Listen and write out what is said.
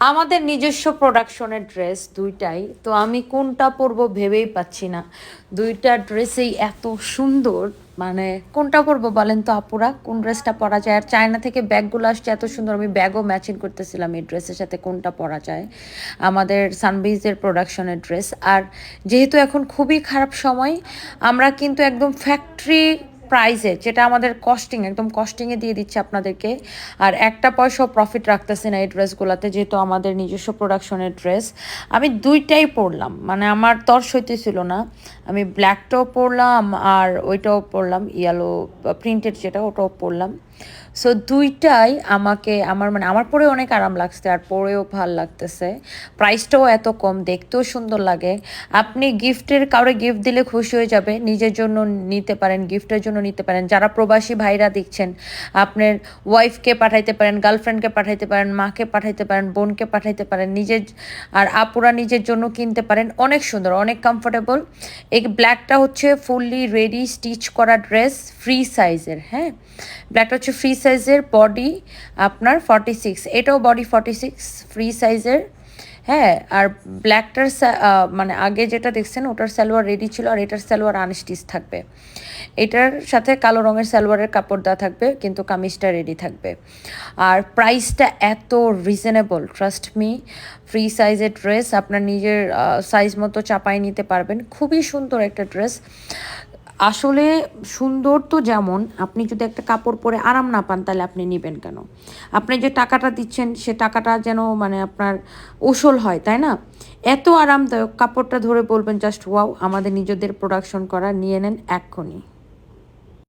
আমাদের নিজস্ব প্রোডাকশনের ড্রেস দুইটাই, তো আমি কোনটা পরবো ভেবেই পাচ্ছি না। দুইটা ড্রেসেই এত সুন্দর মানে কোনটা পরবো বলেন তো আপুরা? কোন ড্রেসটা পরা যায়? আর চায়না থেকে ব্যাগগুলো আসছে এত সুন্দর, আমি ব্যাগও ম্যাচিং করতেছিলাম এই ড্রেসের সাথে কোনটা পরা যায়। আমাদের সানবিজের প্রোডাকশনের ড্রেস আর যেহেতু এখন খুবই খারাপ সময়, আমরা কিন্তু একদম ফ্যাক্টরি প্রাইসে যেটা আমাদের কস্টিং একদম কস্টিংয়ে দিয়ে দিচ্ছে আপনাদেরকে। আর একটা পয়সাও প্রফিট রাখতেছে না এই ড্রেসগুলোতে যেহেতু আমাদের নিজস্ব প্রোডাকশনের ড্রেস আমি দুইটাই পরলাম মানে আমার তর্স হইতেছিল না। আমি ব্ল্যাকটাও পরলাম আর ওইটাও পরলাম ইয়েলো প্রিন্টেড যেটা, ওটাও পরলাম। সো দুইটাই আমাকে, আমার মানে আমার পরে অনেক আরাম লাগছে আর পরেও ভালো লাগতেছে। প্রাইসটাও এত কম, দেখতেও সুন্দর লাগে। আপনি গিফটের কাউরে গিফট দিলে খুশি হয়ে যাবে, নিজের জন্য নিতে পারেন গিফটের জন্য নিতে পারেন। যারা প্রবাসী ভাইরা দেখছেন, আপনার ওয়াইফকে পাঠাইতে পারেন গার্লফ্রেন্ডকে পাঠাইতে পারেন, মাকে পাঠাইতে পারেন, বোনকে পাঠাইতে পারেন, নিজের আর আপুরা নিজের জন্য কিনতে পারেন। অনেক সুন্দর, অনেক কমফোর্টেবল এই ব্ল্যাকটা হচ্ছে ফুললি রেডি স্টিচ করা ড্রেস ফ্রি সাইজের হ্যাঁ? ব্ল্যাকটা হচ্ছে ফ্রি সাইজের বডি আপনার ফর্টি সিক্স এটাও বডি ফর্টি সিক্স ফ্রি সাইজের হ্যাঁ আর ব্ল্যাকটার মানে আগে যেটা দেখছেন, ওটার সালোয়ার রেডি ছিল আর এটার সালোয়ার আনস্টিচ থাকবে। এটার সাথে কালো রঙের সালোয়ারের কাপড় দেওয়া থাকবে, কিন্তু কামিজটা রেডি থাকবে। আর প্রাইসটা এত রিজনেবল ট্রাস্ট মি ফ্রি সাইজের ড্রেস আপনার নিজের সাইজ মতো চাপাই নিতে পারবেন। খুবই সুন্দর একটা ড্রেস আসলে সুন্দর তো যেমন, আপনি যদি একটা কাপড় পরে আরাম না পান, তাহলে আপনি নেবেন কেন? আপনি যে টাকাটা দিচ্ছেন, সে টাকাটা যেন মানে আপনার ওসল হয়, তাই না? এত আরামদায়ক, কাপড়টা ধরে বলবেন জাস্ট ওয়াও, আমাদের নিজেদের প্রোডাকশন করা, নিয়ে নেন এক্ষুনি।